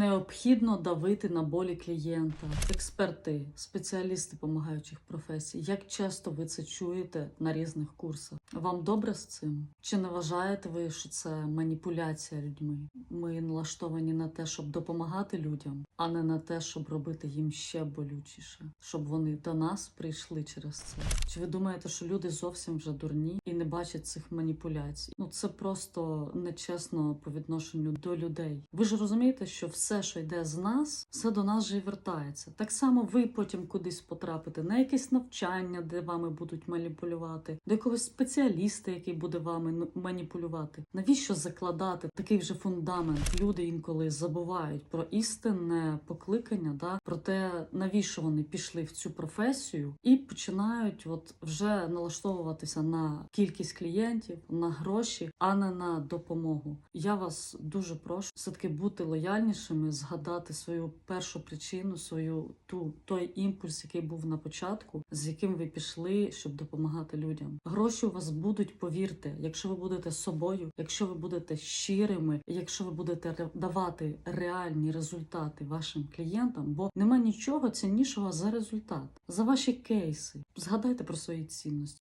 Необхідно давити на болі клієнта, експерти, спеціалісти допомагаючих професій. Як часто ви це чуєте на різних курсах? Вам добре з цим? Чи не вважаєте ви, що це маніпуляція людьми? Ми налаштовані на те, щоб допомагати людям, а не на те, щоб робити їм ще болючіше, щоб вони до нас прийшли через це. Чи ви думаєте, що люди зовсім вже дурні і не бачать цих маніпуляцій? Ну це просто нечесно по відношенню до людей. Ви ж розумієте, що все, що йде з нас, все до нас же і вертається. Так само ви потім кудись потрапите на якесь навчання, де вами будуть маніпулювати, до якогось спеціаліста, який буде вами ну, маніпулювати. Навіщо закладати такий вже фундамент? Люди інколи забувають про істинне покликання, да про те, навіщо вони пішли в цю професію, і починають от вже налаштовуватися на кількість клієнтів, на гроші, а не на допомогу. Я вас дуже прошу все таки бути лояльнішими, згадати свою першу причину, свою ту той імпульс, який був на початку, з яким ви пішли, щоб допомагати людям. Гроші у вас будуть, повірте, якщо ви будете собою, якщо ви будете щирими, якщо ви будете давати реальні результати вашим клієнтам, бо нема нічого ціннішого за результат, за ваші кейси. Згадайте про свої цінності.